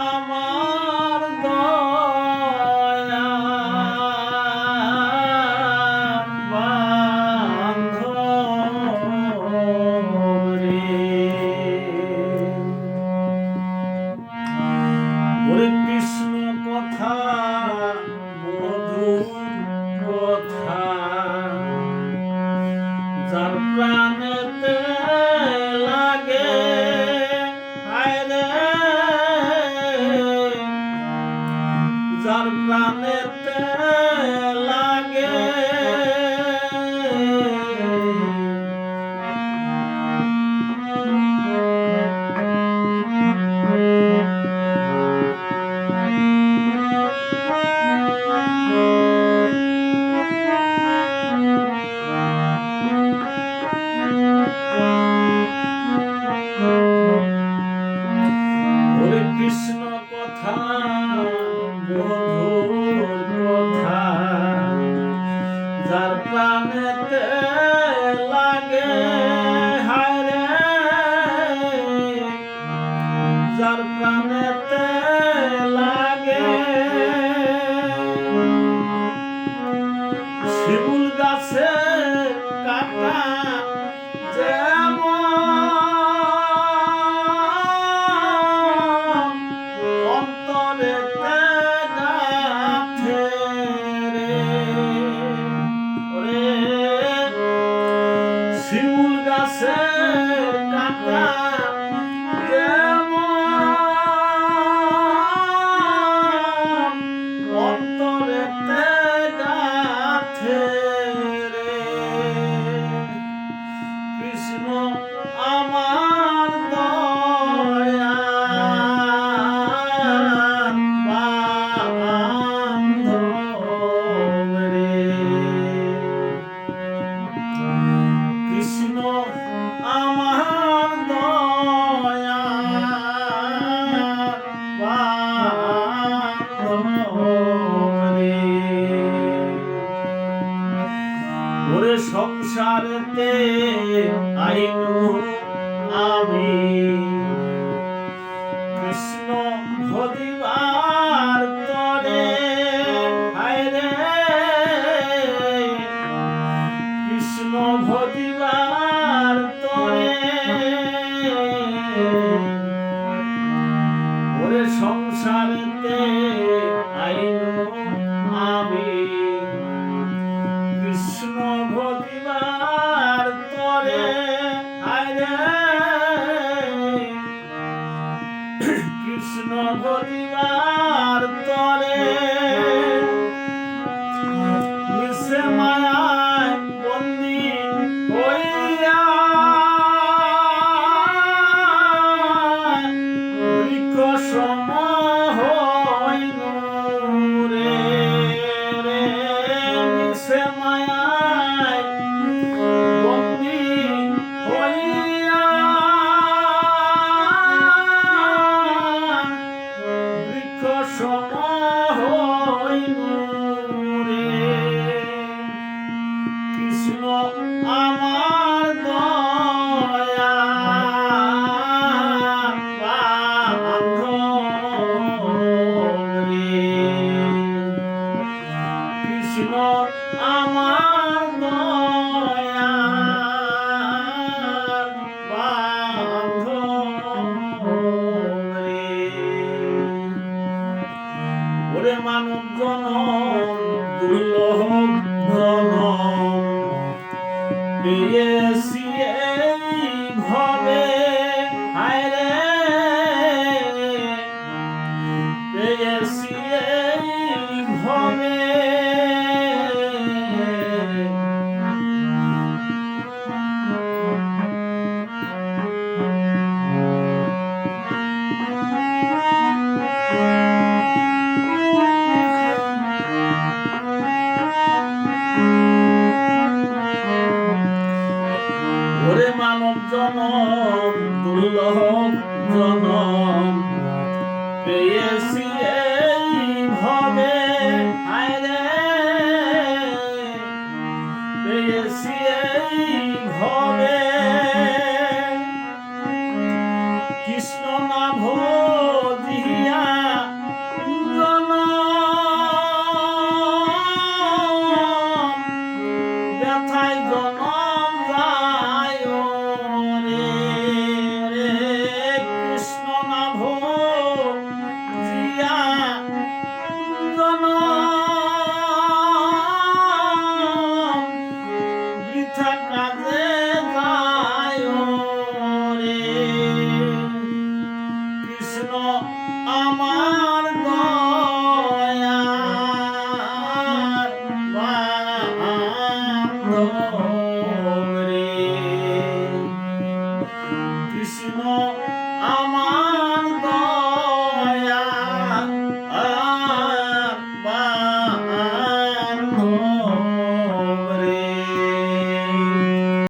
Mama. প্রাণেতে লাগে। I'm not the Earth. Hassan. Ainu আমি। কৃষ্ণ ভদিবার তরে হায়রে কৃষ্ণ ভদিবার তরে। ওরে সংসারতে কৃষ্ণ বলিয়া 什？ওরে মানব জনম দুর্লভ জনম পেয়ে